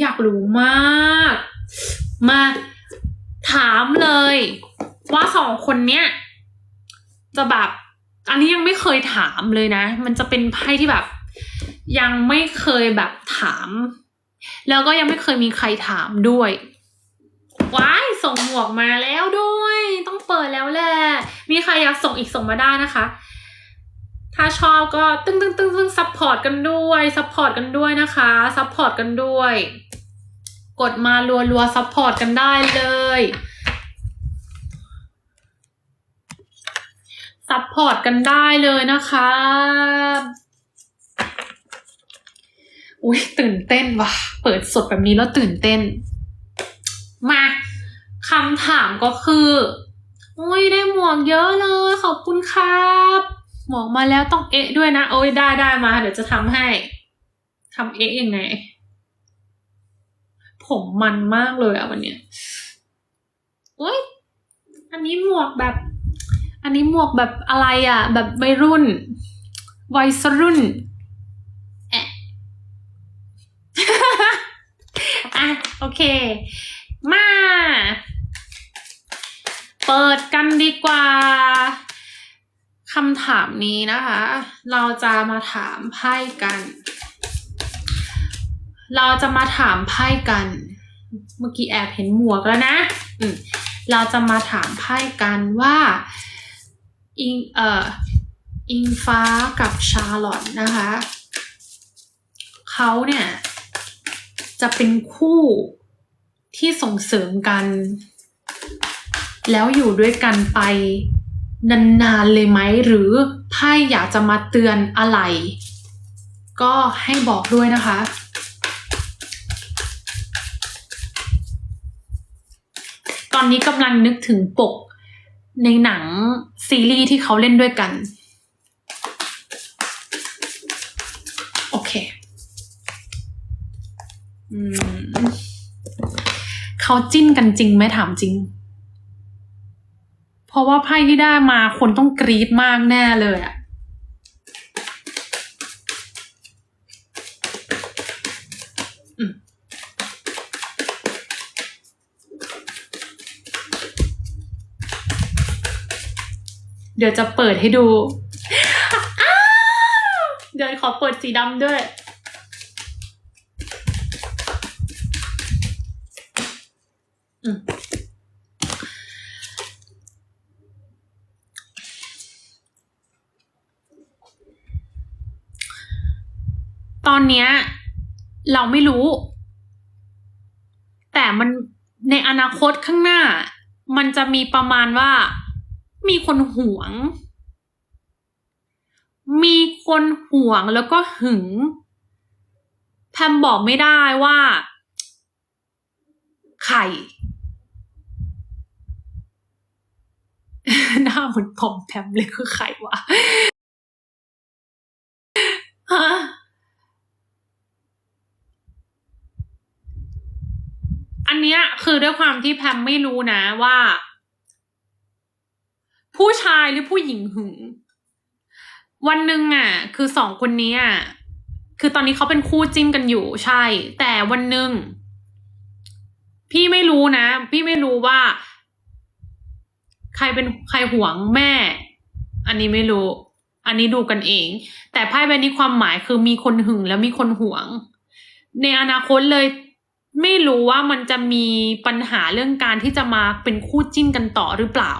อยากรู้มาก มาถามเลย ว่าสองคนเนี้ยจะแบบ อันนี้ยังไม่เคยถามเลยนะ มันจะเป็นไพ่ที่แบบ ยังไม่เคยแบบถาม แล้วก็ยังไม่เคยมีใครถามด้วยว้ายส่งหมวกมาแล้วด้วย ต้องเปิดแล้วแหละมีใครอยากส่งอีกส่งมาได้นะคะ ถ้าชอบก็ตึ้งตึ้งตึ้งตึ้งซัพพอร์ตกันด้วยซัพพอร์ตกันด้วยนะคะซัพพอร์ตกันด้วย กดมารัวรัวซัพพอร์ตกันได้เลยซัพพอร์ตกันได้เลยนะคะ อุ้ยตื่นเต้นว่ะ เปิดสดแบบนี้แล้วตื่นเต้น มาคำถามก็คือ อุ้ยได้หมวกเยอะเลย ขอบคุณครับหมวกมาแล้วต้องเอ๊ะด้วยนะ โอ้ยได้ได้มา เดี๋ยวจะทำให้ทำเอ๊ะยังไง ผมมันมากเลยอะวันเนี้ยโอ้ยอันนี้หมวกแบบ อันนี้หมวกแบบอะไรอะแบบวัยรุ่น วัยรุ่นแอะอะโอเค มา เปิดกันดีกว่าคำถามนี้นะคะ เราจะมาถามไพ่กัน เราจะมาถามไพ่กัน เมื่อกี้แอบเห็นหมวกแล้วนะอืมเราจะมาถามไพ่กันว่า อิงเอ่ออิงฟ้ากับชาร์ลอตนะคะเขาเนี่ยจะเป็นคู่ที่ส่งเสริมกัน แล้วอยู่ด้วยกันไปนานๆเลยไหม หรือไพ่อยากจะมาเตือนอะไร ก็ให้บอกด้วยนะคะ ตอ นนี้กำลังนึกถึงปกในหนังซีรีส์ที่เขาเล่นด้วยกัน โอเคอเขาจิ้นกันจริงไหมถามจริง เพราะว่าไพ่ที่ได้มาคนต้องกรี๊ดมากแน่เลยอะ เดี๋ยวจะเปิดให้ดู เดี๋ยวขอเปิดสีดำด้วยอตอนเนี้ย เราไม่รู้ แต่มันในอนาคตข้างหน้า มันจะมีประมาณว่า มีคนหวง มีคนหวงแล้วก็หึงแพมบอกไม่ได้ว่าใครหน้าเหมือนปอมแพมเลยคือใครวะฮะอันเนี้ยคือด้วยความที่แพมไม่รู้นะว่า ผู้ชายหรือผู้หญิงหึง วันหนึ่งอะ คือสองคนนี้อะคือตอนนี้เขาเป็นคู่จิ้นกันอยู่ใช่ แต่วันหนึ่งพี่ไม่รู้นะ พี่ไม่รู้ว่า ใครเป็นใครห่วงแม่ อันนี้ไม่รู้ อันนี้ดูกันเอง แต่ไพ่ใบนี้ความหมายคือมีคนหึงแล้วมีคนห่วง ในอนาคตเลยไม่รู้ว่ามันจะมีปัญหาเรื่องการที่จะมาเป็นคู่จิ้นกันต่อหรือเปล่า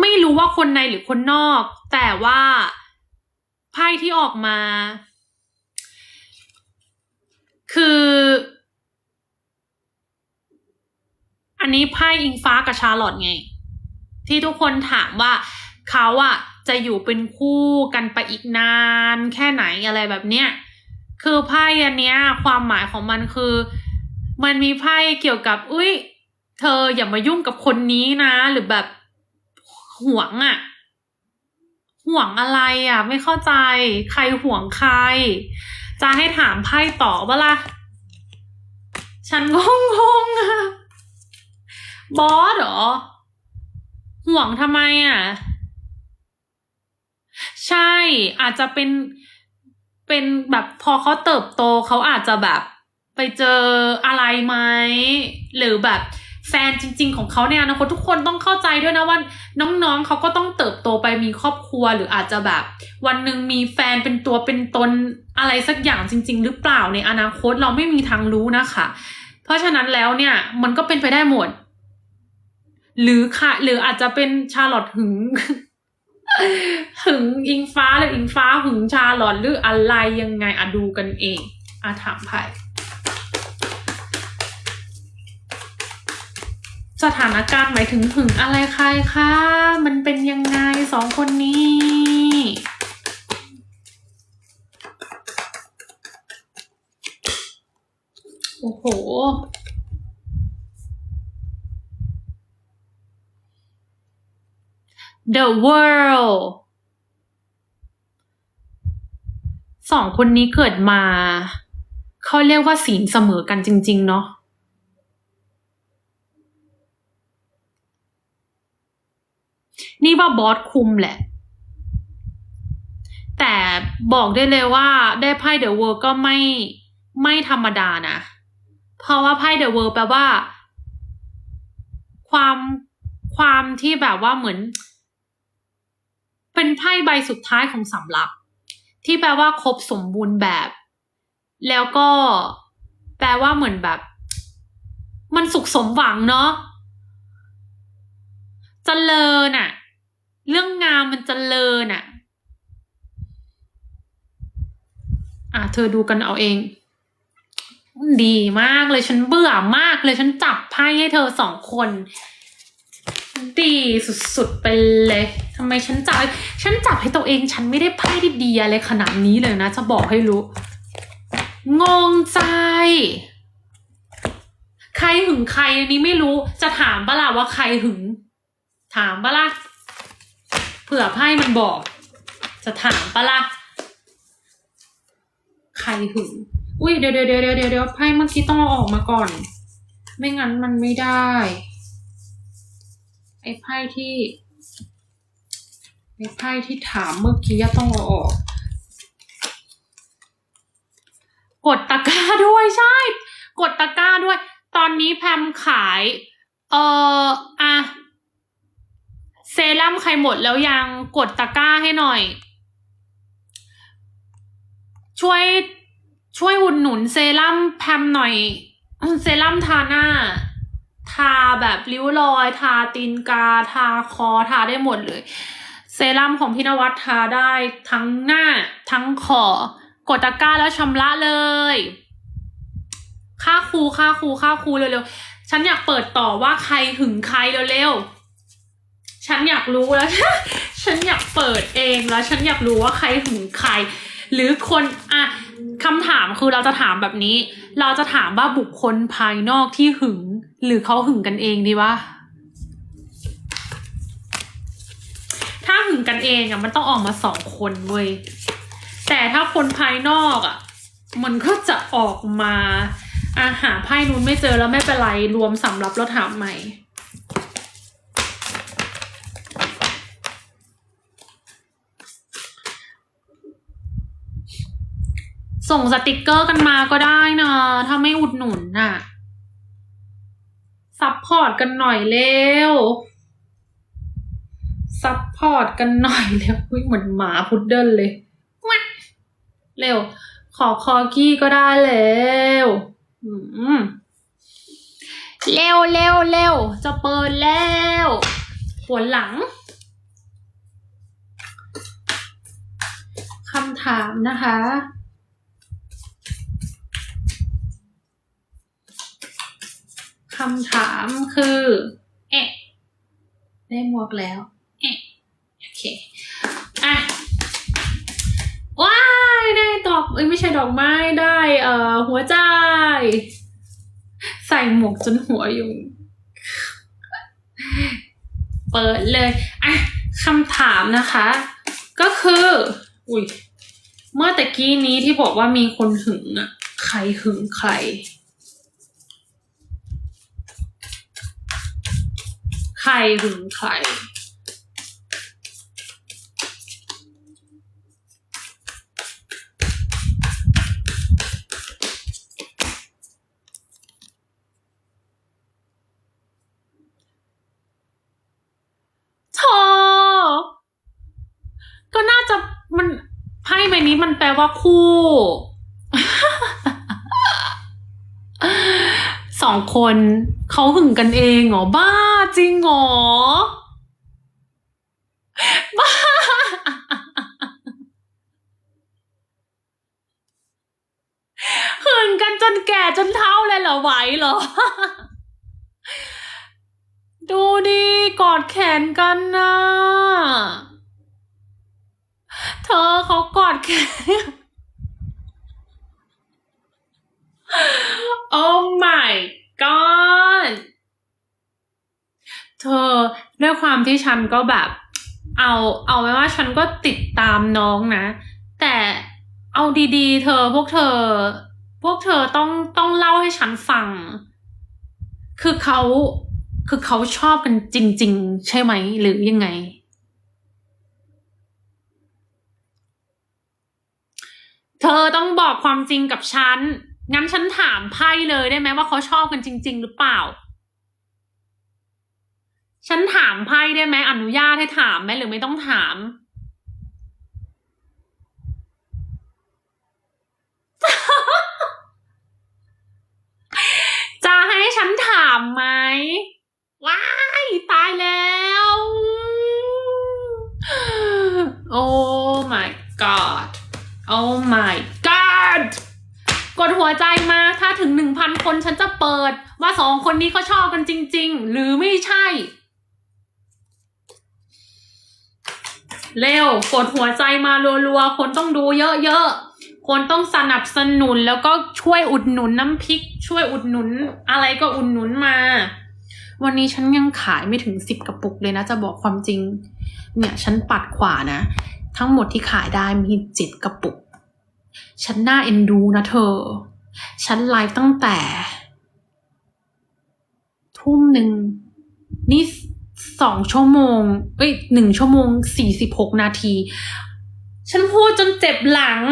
ไม่รู้ว่าคนในหรือคนนอก แต่ว่าไพ่ที่ออกมา คือ อันนี้ไพ่อิงฟ้ากับชาร์ลอตไง ที่ทุกคนถามว่าเขาอะจะอยู่เป็นคู่กันไปอีกนาน แค่ไหนอะไรแบบเนี้ยคือไพ่อันเนี้ย ความหมายของมันคือ มันมีไพ่เกี่ยวกับ อุ้ยเธออย่ามายุ่งกับคนนี้นะ หรือแบบ ห่วงอะห่วงอะไรอะไม่เข้าใจ ใครห่วงใคร จะให้ถามไพ่ต่อว่าล่ะฉันก็งงอะบอสเหรอ ห่วงทำไมอะใช่อาจจะเป็นเป็นแบบพอเขาเติบโตเขาอาจจะแบบไปเจออะไรไหมหรือแบบ แฟนจริง ๆ ของเขาในอนาคตทุกคนต้องเข้าใจด้วยนะว่าน้องๆเขาก็ต้องเติบโตไปมีครอบครัวหรืออาจจะแบบ วันหนึ่งมีแฟนเป็นตัวเป็นตนอะไรสักอย่างจริง ๆ หรือเปล่าในอนาคตเราไม่มีทางรู้นะคะ เพราะฉะนั้นแล้วเนี่ยมันก็เป็นไปได้หมด หรือค่ะ หรืออาจจะเป็นชาร์ลอตหึงหึงอิงฟ้าหรืออิงฟ้าหึงชาร์ลอตหรืออะไรยังไงอะดูกันเองอะถามไพ่ สถานการณ์หมายถึงหึงอะไรใครคะมันเป็นยังไงสองคนนี้โอ้โห The World สองคนนี้เกิดมา เขาเรียกว่าศีลเสมอกันจริง ๆ เนาะ นี่ว่าบอสคุมแหละ แต่บอกได้เลยว่าได้ไพ่เดอะเวิร์ก็ไม่ไม่ธรรมดานะ เพราะว่าไพ่เดอะเวิร์แปลว่า ความความที่แบบว่าเหมือน เป็นไพ่ใบสุดท้ายของสำรับที่แปลว่าครบสมบูรณ์แบบ แล้วก็แปลว่าเหมือนแบบ มันสุขสมหวังเนาะเจริญอะ เรื่องงานมันเจริญอะอะเธอดูกันเอาเอง ดีมากเลยฉันเบื่อมากเลยฉันจับไพ่ให้เธอสองคน ดีสุดๆไปเลยทำไมฉันจับฉันจับให้ตัวเอง ฉันไม่ได้ไพ่ที่ดีอะไรขนาดนี้เลยนะ จะบอกให้รู้ งงใจ ใครหึงใครอันนี้ไม่รู้จะถามปะล่ะว่าใครหึง ถามปะล่ะ ผื่อไพ่มันบอก จะถามปะล่ะใครหึงอุ้ยเดี๋ยวเดี๋ยวเดี๋ยวเดี๋ยวเดี๋ยวไพ่เมื่อกี้ต้องเอาออกมาก่อน ไม่งั้นมันไม่ได้ ไอ้ไพ่ที่ไอ้ไพ่ที่ถามเมื่อกี้ต้องเอาออก กดตะกร้าด้วยใช่ กดตะกร้าด้วย ตอนนี้แพมขาย เอ่ออะ เซรั่มใครหมดแล้วยังกดตะกร้าให้หน่อย ช่วยช่วยอุดหนุนเซรั่มแพมหน่อย เซรั่มทาหน้า ทาแบบริ้วรอย ทาตีนกา ทาคอทาได้หมดเลย เซรั่มของพี่นวัดทาได้ทั้งหน้า ทั้งคอกดตะกร้าแล้วชำระเลย ค่าครูค่าครูค่าครูเร็วๆ ฉันอยากเปิดต่อว่าใครหึงใครเร็วๆ ฉันอยากรู้แล้ว ฉันอยากเปิดเองแล้ว ฉันอยากรู้ว่าใครหึงใคร หรือคนอะคำถามคือเราจะถามแบบนี้ เราจะถามว่าบุคคลภายนอกที่หึง หรือเขาหึงกันเองดีวะถ้าหึงกันเองอะมันต้องออกมาสองคนเว้ยแต่ถ้าคนภายนอกอะ มันก็จะออกมาอาหาไพ่นู้นไม่เจอแล้วไม่เป็นไรรวมสำรับแล้วถามใหม่ ส่งสติกเกอร์กันมาก็ได้นะถ้าไม่อุดหนุนน่ะซัพพอร์ตกันหน่อยเร็วซัพพอร์ตกันหน่อยเร็วเหมือนหมาพุดเดิ้ลเลยวเร็ว ขอคอกี้ก็ได้เร็วเร็วเร็วเร็วจะเปิดแล้วหัวหลังคำถามนะคะ คำถามคือ เอ๊ะ ได้หมวกแล้ว เอ๊ะ โอเค อะ ว้าย ได้ดอกเอ้ยไม่ใช่ดอกไม้ ได้ เอ่อ หัวใจ ใส่หมวกจนหัวอยู่ เปิดเลย อะคำถามนะคะ ก็คือ อุ้ย เมื่อตะกี้นี้ที่บอกว่ามีคนหึงอะใครหึงใคร ใครหึงใคร เธอ ก็น่าจะมันไพ่ใบนี้มันแปลว่าคู่ สองคนเขาหึงกันเองเหรอบ้า จริงเหรอบ้าหึงกันจนแก่จนเท่าเลยเหรอไหวเหรอ ดูดิกอดแขนกันนะเธอเขากอดแขนโอ้ my god ธอด้วยความที่ฉันก็แบบ เอาเอาไว้ว่าฉันก็ติดตามน้องนะ แต่เอาดีๆ เธอพวกเธอ พวกเธอต้องต้องเล่าให้ฉันฟัง คือเขาคือเขาชอบกันจริง ๆ ใช่ไหม หรือยังไง เธอต้องบอกความจริงกับฉัน งั้นฉันถามไพ่เลยได้ไหมว่าเขาชอบกันจริง ๆ หรือเปล่า ฉันถามไพ่ได้ไหมอนุญาตให้ถามไหมหรือไม่ต้องถาม จะให้ฉันถามไหมว้ายตายแล้ว โอ้ my god โอ้ my god กดหัวใจมาถ้าถึงหนึ่งพันคนฉันจะเปิด ว่าสองคนนี้เขาชอบกันจริง ๆ หรือไม่ใช่ เร็วกดหัวใจมารัวๆ คนต้องดูเยอะๆ คนต้องสนับสนุนแล้วก็ช่วยอุดหนุนน้ำพริก ช่วยอุดหนุน อะไรก็อุดหนุนมา วันนี้ฉันยังขายไม่ถึงสิบกระปุกเลยนะ จะบอกความจริง เนี่ยฉันปัดขวานะ ทั้งหมดที่ขายได้มีเจ็ดกระปุก ฉันน่าเอ็นดูนะเธอ ฉันไลฟ์ตั้งแต่ ทุ่มหนึ่งนี่ สองชั่วโมง เอ้ยหนึ่งชั่วโมงสี่สิบหกนาที ฉันพูดจนเจ็บหลัง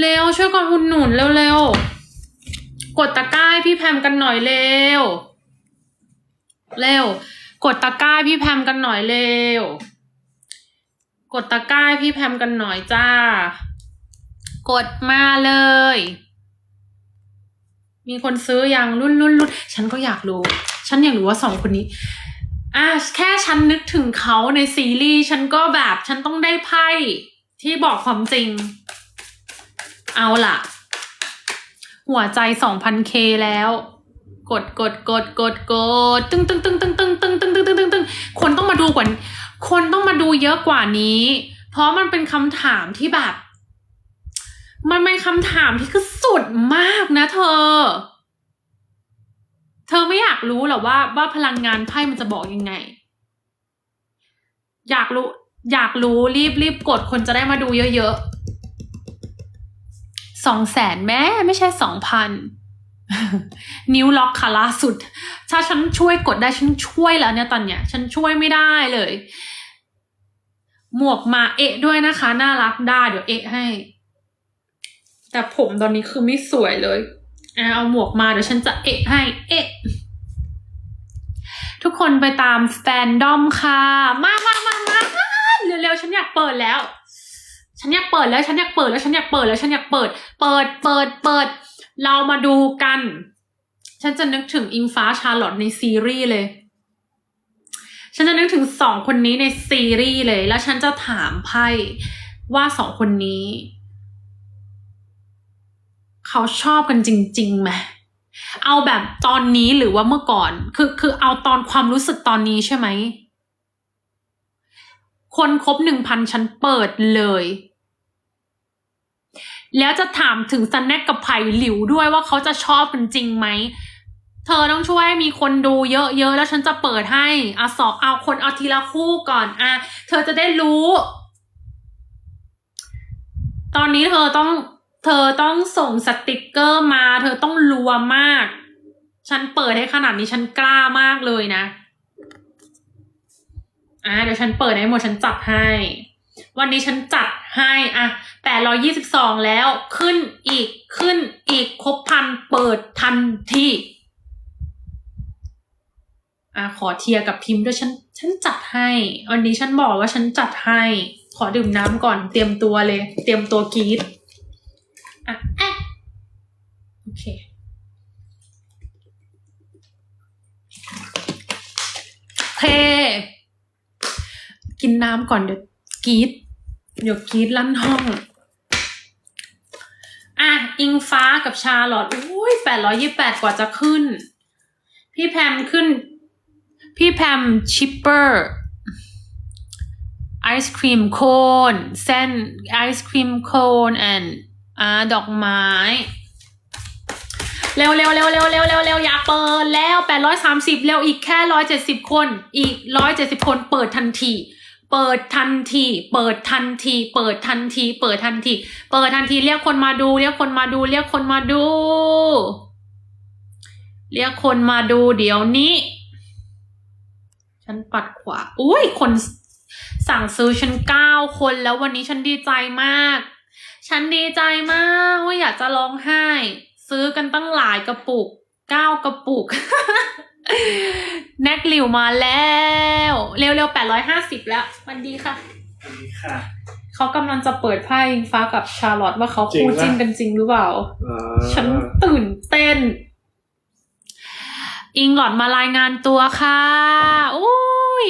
เร็วช่วยกดอุดหนุนเร็วๆ กดตะกร้าพี่แพมกันหน่อยเร็ว เร็ว กดตะกร้าพี่แพมกันหน่อยเร็ว กดตะกร้าพี่แพมกันหน่อยจ้า กดมาเลย มีคนซื้อยังรุ่นรุ่นรุ่นฉันก็อยากรู้ ฉันอยากรู้ว่าสองคนนี้อะแค่ฉันนึกถึงเขาในซีรีส์ฉันก็แบบฉันต้องได้ไพ่ที่บอกความจริง เอาล่ะ หัวใจ 2,000k แล้ว กดกดกดกดกดตึ้งตึ้งตึ้งตึ้งตึ้งตึ้งตึ้งตึ้งตึ้งตึ้งตึ้งคนต้องมาดูกว่านคนต้องมาดูเยอะกว่านี้ เพราะมันเป็นคำถามที่แบบ มันเป็นคำถามที่คือสุดมากนะเธอ เธอไม่อยากรู้หรอว่าว่าพลังงานไพ่มันจะบอกยังไง อยากรู้ อยากรู้รีบรีบกดคนจะได้มาดูเยอะๆสองแสนแม่ไม่ใช่สองพันนิ้วล็อกค่ะล่าสุด ถ้าฉันช่วยกดได้ฉันช่วยแล้วเนี่ยตอนเนี้ย ฉันช่วยไม่ได้เลย หมวกมาเอะด้วยนะคะ น่ารักได้เดี๋ยวเอะให้ แต่ผมตอนนี้คือไม่สวยเลย เอาหมวกมาเดี๋ยวฉันจะเอะให้ เอะทุกคนไปตามแฟนดอมค่ะ มามามามาเร็วๆ ฉันอยากเปิดแล้ว ฉันอยากเปิดแล้ว ฉันอยากเปิดแล้ว ฉันอยากเปิดแล้ว ฉันอยากเปิด เปิด เปิด เปิด เรามาดูกัน ฉันจะนึกถึงอิงฟ้าชาร์ลอตในซีรีส์เลย ฉันจะนึกถึงสองคนนี้ในซีรีส์เลย แล้วฉันจะถามไพ่ว่าสองคนนี้ เขาชอบกันจริงๆไหมเอาแบบตอนนี้หรือว่าเมื่อก่อน คือคือเอาตอนความรู้สึกตอนนี้ใช่ไหม คนครบหนึ่งพันฉันเปิดเลย แล้วจะถามถึงซันแนกกับไผ่หลิวด้วยว่าเขาจะชอบกันจริงไหม เธอต้องช่วยมีคนดูเยอะๆ แล้วฉันจะเปิดให้อะสองเอาคนเอาทีละคู่ก่อนอะเธอจะได้รู้ ตอนนี้เธอต้อง เธอต้องส่งสติกเกอร์มา เธอต้องรัวมาก ฉันเปิดให้ขนาดนี้ฉันกล้ามากเลยนะ อะเดี๋ยวฉันเปิดให้หมดฉันจัดให้ วันนี้ฉันจัดให้อะแปดร้อยี่สิบสองแล้วขึ้นอีกขึ้นอีกครบพันเปิดทันทีอะขอเทียร์กับพิมพ์ด้วยฉันฉันจัดให้ วันนี้ฉันบอกว่าฉันจัดให้ ขอดื่มน้ำก่อนเตรียมตัวเลย เตรียมตัวกีด อะอะโอเคโอเคกินน้ำก่อนเดี๋ยวกรีดเดี๋ยวกรีดลั่นห้อง อะ อิงฟ้ากับชาลอตอุ้ยแปดร้อยยี่แปดกว่าจะขึ้น พี่แพมขึ้น พี่แพมชิปเปอร์ไอศครีมโคนเส้นไอศครีมโคนแอน อ่าดอกไม้ เร็วเร็วเร็วเร็วเร็วเร็วเร็วอย่าเปิดแล้วแปดร้อยสามสิบเร็วอีกแค่ร้อยเจ็ดสิบคน อีกร้อยเจ็ดสิบคนเปิดทันทีเปิดทันที เปิดทันที เปิดทันที เปิดทันที เปิดทันที เรียกคนมาดู เรียกคนมาดู เรียกคนมาดู เรียกคนมาดู เดี๋ยวนี้ ฉันปัดขวา อุ้ย คนสั่งซื้อฉันเก้าคนแล้ววันนี้ฉันดีใจมาก ฉันดีใจมากว่าอยากจะร้องไห้ ซื้อกันตั้งหลายกระปุกเก้ากระปุก แน็กหลิวมาแล้ว เร็วๆแปดร้อยห้าสิบแล้ววันดีค่ะอันนี้ค่ะ เขากำลังจะเปิดไพ่อิงฟ้ากับชาร์ลอตว่าเขาจริงคู่ปะจิ้นกันจริงหรือเปล่าอ่า ฉันตื่นเต้น อิงหลอดมารายงานตัวค่ะ อุ้ย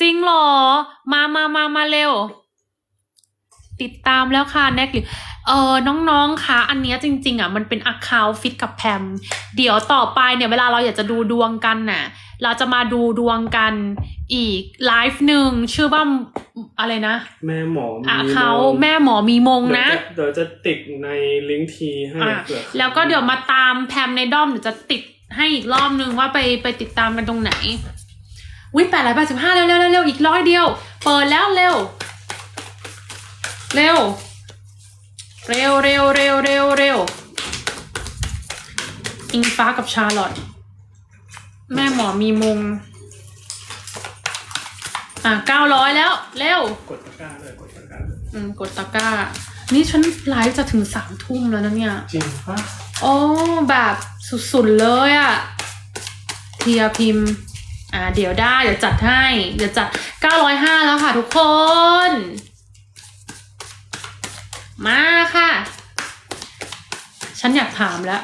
จริงเหรอ มามามามาเร็ว ติดตามแล้วค่ะแน็กลิเออน้องๆคะอันเนี้ยจริง ๆอะมันเป็นอ c คา t ฟิตกับแพมเดี๋ยวต่อไปเนี่ยเวลาเราอยากจะดูดวงกันน่ะเราจะมาดูดวงกันอีกไลฟ์หนึ่งชื่อว่าอะไรนะ แม่หมอมีอะเขามงแม่หมอมีมงนะเดี๋ยวจเดี๋ยวจะติดในลิงก์ทีให้อะเผื่อแล้วก็เดี๋ยวมาตามแพมในด้อมเดี๋ยวจะติดให้อีกรอบนึงว่าไปไปติดตามกันตรงไหนวิแปดร้อยแปดสิบห้าเร็วเร็วเร็วเร็วอีกร้อยเดียว เปิดแล้วเร็ว เร็ว เร็วเร็วเร็วเร็วเร็วอิงฟ้ากับชาร์ลอตแม่หมอมีมง อะเก้าร้อยแล้ว เร็ว กดตะกร้าเลยกดตะกร้าเลยอืม กดตะกร้า นี่ฉันไลฟ์จะถึงสามทุ่มแล้วนะเนี่ย จริงปะโอ้แบบสุดๆเลยอะเทียพิมพ์ อ่า เดี๋ยวได้ เดี๋ยวจัดให้ เดี๋ยวจัด 905 แล้วค่ะทุกคน มาค่ะ ฉันอยากถามแล้ว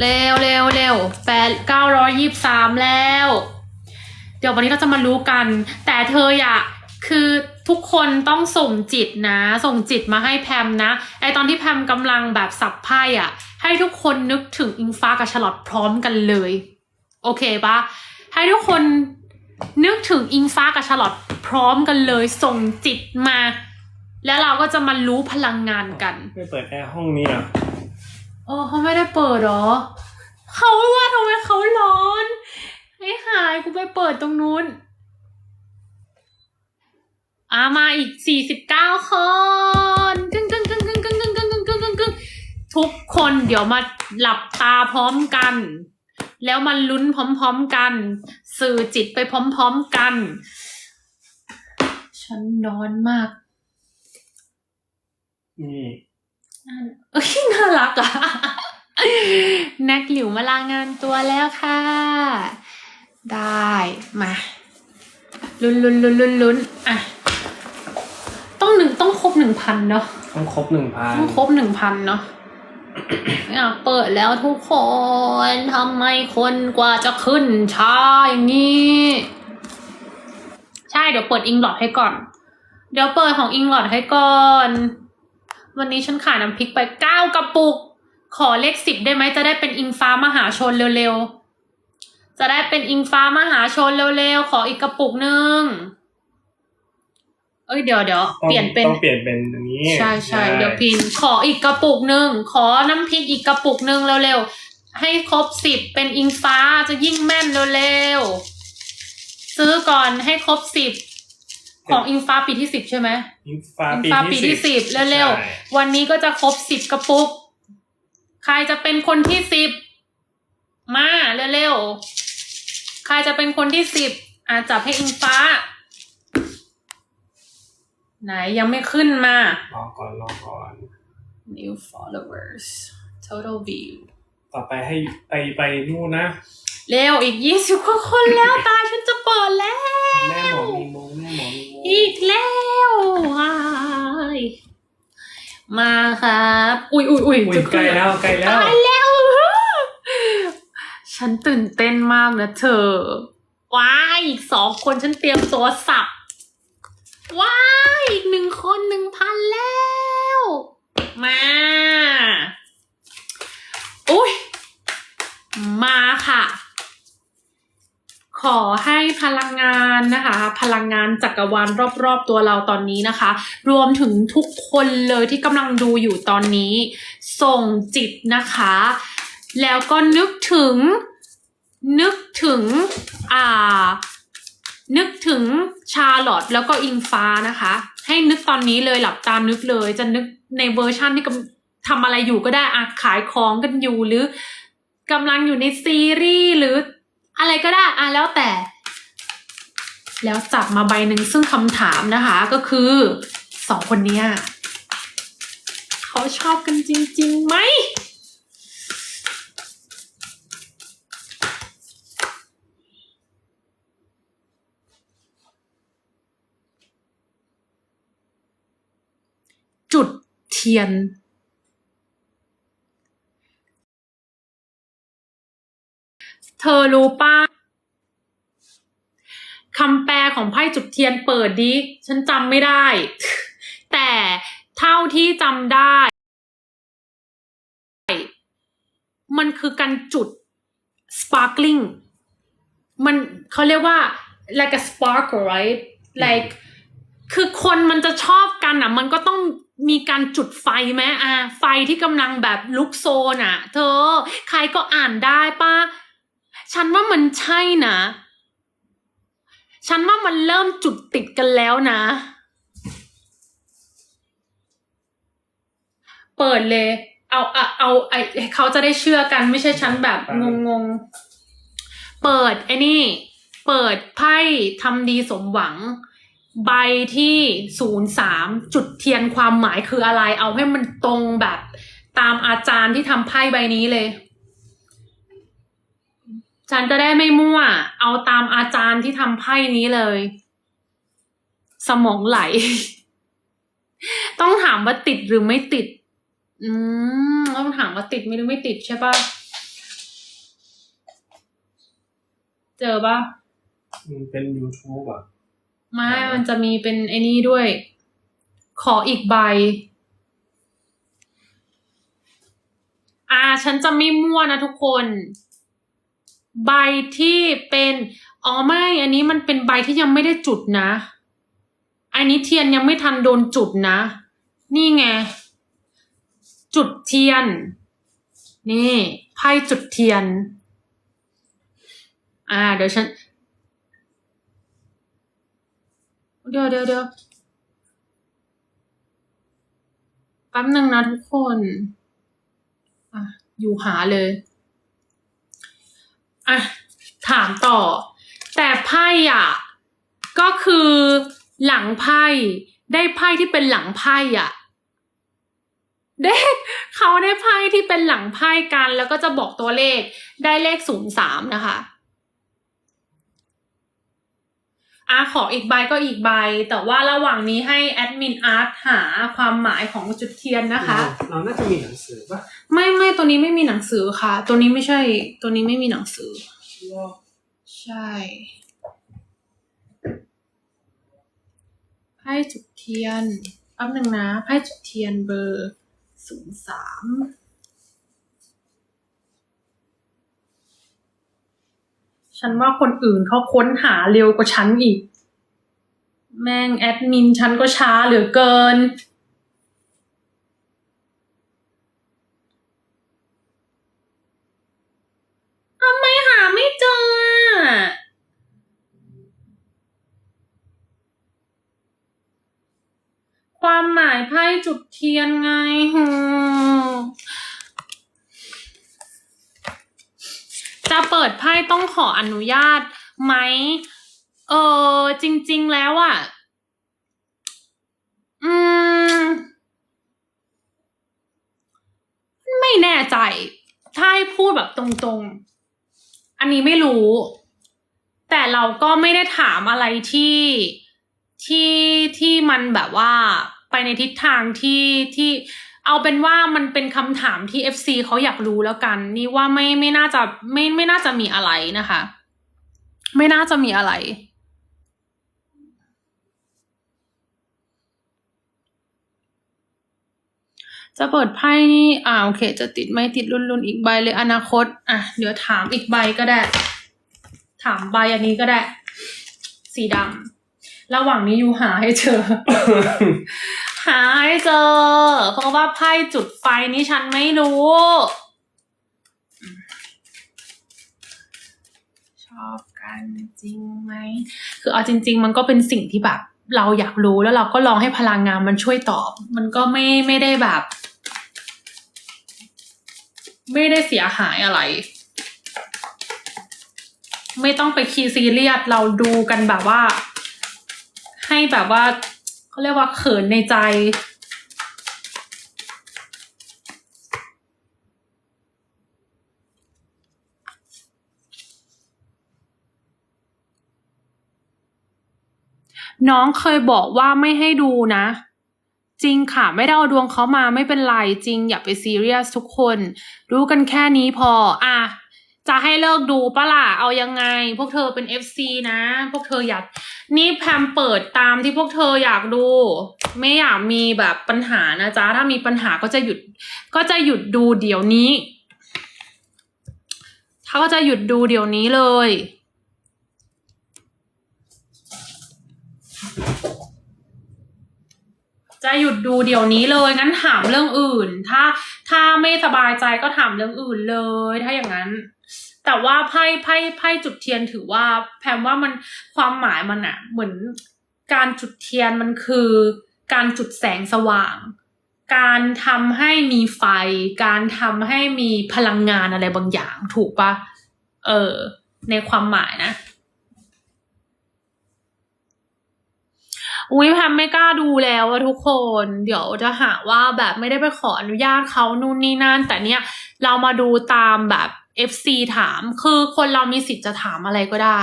เร็วเร็วเร็วแปดเก้าร้อยยี่สามแล้ว เดี๋ยววันนี้เราจะมารู้กัน แต่เธออยากคือทุกคนต้องส่งจิตนะ ส่งจิตมาให้แพมนะ ไอตอนที่แพมกำลังแบบสับไพ่อะให้ทุกคนนึกถึงอิงฟ้ากับฉลอดพร้อมกันเลย โอเคปะให้ทุกคน นึกถึงอิงฟ้ากับฉลอดพร้อมกันเลยส่งจิตมา แล้วเราก็จะมารู้พลังงานกัน ไม่เปิดแอร์ห้องนี้อะโอ้เขาไม่ได้เปิดเหรอเขาว่าทำไมเขาร้อนให้หายกูไปเปิดตรงนู้นอ่ามาอีกสี่สิบเก้าคนกึ่งกึ่งกึ่งกึ่งกึ่งกึ่งกึ่งกึ่งกึ่งกึ่งกึ่งทุกคนเดี๋ยวมาหลับตาพร้อมกัน แล้วมาลุ้นพร้อมๆกัน สื่อจิตไปพร้อมๆกัน ฉันนอนมากนี่เอ้ยน่ารักอะแน็กหลิวมาลางานตัวแล้วค่ะ ได้มาลุ้นลุ้นลุ้นลุ้นลุ้นอะ ต้องหนึ่งต้องครบหนึ่งพันเนาะต้องครบหนึ่งพันต้องครบหนึ่งพันเนาะ อยากเปิดแล้วทุกคนทำไมคนกว่าจะขึ้นช้าอย่างนี้ ใช่เดี๋ยวเปิดอิงหลอดให้ก่อน เดี๋ยวเปิดของอิงหลอดให้ก่อน วันนี้ฉันขายน้ำพริกไปเก้ากระปุก ขอเลขสิบได้ไหมจะได้เป็นอิงฟ้ามหาชนเร็วๆ จะได้เป็นอิงฟ้ามหาชนเร็วๆ ขออีกกระปุกหนึ่งเอ้ยเดี๋ยวเดี๋ยวเปลี่ยนเป็นต้องเปลี่ยนเป็น นนี้ใช่ใช่เดี๋ยวพินขออีกกระปุกหนึ่งขอน้ำพริกอีกกระปุกหนึ่งเร็วๆ ให้ครบสิบเป็นอิงฟ้าจะยิ่งแม่นเร็วๆ ซื้อก่อนให้ครบสิบของอิงฟ้าปีที่สิบใช่ไหมอิงฟ้าอิงปีฟ้าที่ปีที่สิบเร็วใช่ๆวันนี้ก็จะครบสิบกระปุก ใครจะเป็นคนที่สิบมาเร็วๆ ใครจะเป็นคนที่สิบอาจับให้อิงฟ้า ไหนยังไม่ขึ้นมา รอก่อนรอก่อน new followers total view ต่อไปให้ไปไปนู่นนะ เร็วอีกยี่สิบกว่าคนแล้วตาฉันจะเปิดแล้ว แม่หมอมีโมแม่หมอมีโมอีกแล้วว้ายมาครับ อุ้ยอุ้ยอุ้ยอุ้ยจะใกล้ขึ้นแล้วใกล้แล้ว ตายแล้ว ฉันตื่นเต้นมากนะเธอ ว้ายอีกสองคนฉันเตรียมตัวสับ ว้ายอีกหนึ่งคนหนึ่งพันแล้ว มาอุ้ยมาค่ะ ขอให้พลังงานนะคะ พลังงานจักรวาลรอบๆตัวเราตอนนี้นะคะ รวมถึงทุกคนเลยที่กำลังดูอยู่ตอนนี้ ส่งจิตนะคะ แล้วก็นึกถึงนึกถึงอ่า นึกถึงชาร์ลอตแล้วก็อิงฟ้านะคะ ให้นึกตอนนี้เลยหลับตานึกเลย จะนึกในเวอร์ชั่นที่กำทำอะไรอยู่ก็ได้อะขายของกันอยู่หรือกำลังอยู่ในซีรีส์หรืออะไรก็ได้อะแล้วแต่ แล้วจับมาใบหนึ่งซึ่งคำถามนะคะก็คือสองคนเนี้ยเขาชอบกันจริงๆไหม จุดเทียนเธอรู้ป้าคำแปลของไพ่จุดเทียนเปิดดิฉันจำไม่ได้ แต่เท่าที่จำได้ มันคือการจุด sparkling มันเขาเรียกว่า like a spark right like คือคนมันจะชอบกันอะ มันก็ต้อง มีการจุดไฟไหมอะไฟที่กำลังแบบลุกโซนอะ เธอ ใครก็อ่านได้ป้าฉันว่ามันใช่นะ ฉันว่ามันเริ่มจุดติดกันแล้วนะ เปิดเลย เอาเอาเอาไอเขาจะได้เชื่อกันไม่ใช่ฉันแบบงงงๆเปิดไอ้นี่ เปิดไพ่ทำดีสมหวัง ใบที่ศูนย์สามจุดเทียนความหมายคืออะไร เอาให้มันตรงแบบตามอาจารย์ที่ทำไพ่ใบนี้เลย ฉันจะได้ไม่มั่ว เอาตามอาจารย์ที่ทำไพ่นี้เลย สมองไหล ต้องถามว่าติดหรือไม่ติด อืมต้องถามว่าติดไม่หรือไม่ติดใช่ปะเจอปะมันเป็น YouTube อะ ไม่อ๋อมันจะมีเป็นไอ้นี่ด้วย ขออีกใบ อ่า ฉันจะไม่มั่วนะทุกคน ใบที่เป็นอ๋อไม่ อันนี้มันเป็นใบที่ยังไม่ได้จุดนะ อันนี้เทียนยังไม่ทันโดนจุดนะ นี่ไง จุดเทียน นี่ไพ่จุดเทียน อ่า เดี๋ยวฉัน เดี๋ยวเดี๋ยวเดี๋ยวแป๊บหนึ่งนะทุกคน อะ อยู่หาเลย อะ ถามต่อ แต่ไพ่อะ ก็คือหลังไพ่ได้ไพ่ที่เป็นหลังไพ่อะได้เขาได้ไพ่ที่เป็นหลังไพ่กัน แล้วก็จะบอกตัวเลขได้เลขศูนย์สามนะคะ อาขออีกใบก็อีกใบ แต่ว่าระหว่างนี้ให้แอดมินอาร์ตหาความหมายของจุดเทียนนะคะ เราน่าจะมีหนังสือป่ะไม่ไม่ตัวนี้ไม่มีหนังสือค่ะ ตัวนี้ไม่ใช่ ตัวนี้ไม่มีหนังสือ ใช่ ไพ่จุดเทียนแป๊บหนึ่งนะ ไพ่จุดเทียนเบอร์ศูนย์สาม ฉันว่าคนอื่นเขาค้นหาเร็วกว่าฉันอีก แม่งแอดมินฉันก็ช้าเหลือเกิน ทำไมหาไม่เจอความหมายไพ่จุดเทียนไงหืม จะเปิดไพ่ต้องขออนุญาตไหม เออจริง ๆ แล้วอะ่ะ อืม ไม่แน่ใจ ถ้าให้พูดแบบตรงๆ อันนี้ไม่รู้ แต่เราก็ไม่ได้ถามอะไรที่ที่ที่มันแบบว่าไปในทิศทางที่ที่ เอาเป็นว่ามันเป็นคำถามที่ FC เขาอยากรู้แล้วกัน นี่ว่าไม่ไม่น่าจะไม่ไม่น่าจะมีอะไรนะคะ ไม่น่าจะมีอะไรจะเปิดไพ่นี่ อ่าโอเค จะติดไม่ติดรุ่นรุ่นอีกใบเลยอนาคต อะ เดี๋ยวถามอีกใบก็ได้ ถามใบอันนี้ก็ได้ สีดำ ระหว่างนี้ยูหาให้เจอ หาให้เจอ เพราะว่าไพ่จุดไฟนี่ฉันไม่รู้ ชอบกันจริงไหม คือเอาจริง ๆ มันก็เป็นสิ่งที่แบบ เราอยากรู้แล้วเราก็ลองให้พลังงานมันช่วยตอบ มันก็ไม่ไม่ได้แบบ ไม่ได้เสียหายอะไรไม่ต้องไปคีย์ซีเรียสเราดูกันแบบว่า ให้แบบว่าเขาเรียกว่าเขินในใจ น้องเคยบอกว่าไม่ให้ดูนะ จริงค่ะ ไม่ได้เอาดวงเขามาไม่เป็นไรจริง อย่าไปซีเรียสทุกคน รู้กันแค่นี้พอ อะ จะให้เลิกดูปะล่ะ เอายังไง พวกเธอเป็น FC นะ พวกเธออยาก นี่แพมเปิดตามที่พวกเธออยากดู ไม่อยากมีแบบปัญหานะจ๊ะ ถ้ามีปัญหาก็จะหยุด ก็จะหยุดดูเดี๋ยวนี้ ถ้าก็จะหยุดดูเดี๋ยวนี้เลย จะหยุดดูเดี๋ยวนี้เลย งั้นถามเรื่องอื่น ถ้าถ้าไม่สบายใจก็ถามเรื่องอื่นเลย ถ้าอย่างนั้น แต่ว่าไพ่ไพ่ไพ่จุดเทียนถือว่าแพมว่ามันความหมายมันอะเหมือนการจุดเทียนมันคือการจุดแสงสว่าง การทำให้มีไฟ การทำให้มีพลังงานอะไรบางอย่าง ถูกปะเออ ในความหมายนะอุ้ยแพมไม่กล้าดูแล้วอะทุกคน เดี๋ยวจะหาว่าแบบไม่ได้ไปขออนุญาตเขานู่นนี่นั่น แต่เนี่ยเรามาดูตามแบบ FC ถาม คือคนเรามีสิทธิ์จะถามอะไรก็ได้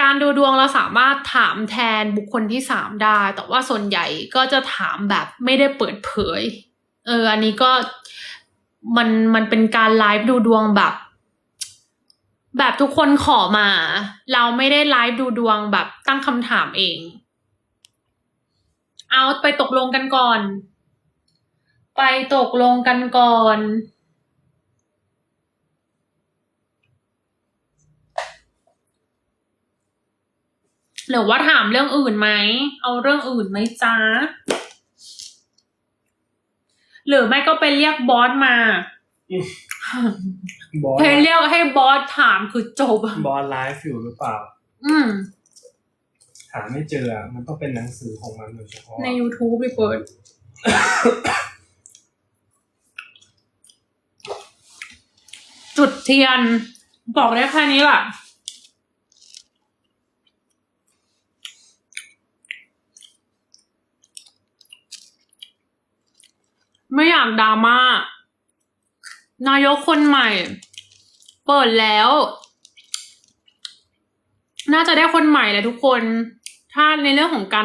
การดูดวงเราสามารถถามแทนบุคคลที่สามได้ แต่ว่าส่วนใหญ่ก็จะถามแบบไม่ได้เปิดเผย เออ อันนี้ก็มันมันเป็นการไลฟ์ดูดวงแบบ แบบทุกคนขอมา เราไม่ได้ไลฟ์ดูดวงแบบตั้งคำถามเอง เอาไปตกลงกันก่อน ไปตกลงกันก่อน หรือว่าถามเรื่องอื่นไหม เอาเรื่องอื่นไหมจ๊ะหรือไม่ก็ไปเรียกบอสมา บอสไปเรียกให้บอสถามคือจบบอสไลฟ์อยู่หรือเปล่า อืม หาไม่เจออะมันต้องเป็นหนังสือของมันโดยเฉพาะ ใน YouTube ไปเปิด จุดเทียน บอกได้แค่นี้แหละ ไม่อยากดราม่านายกคนใหม่ เปิดแล้ว น่าจะได้คนใหม่แหละทุกคน ถ้าในเรื่องของการ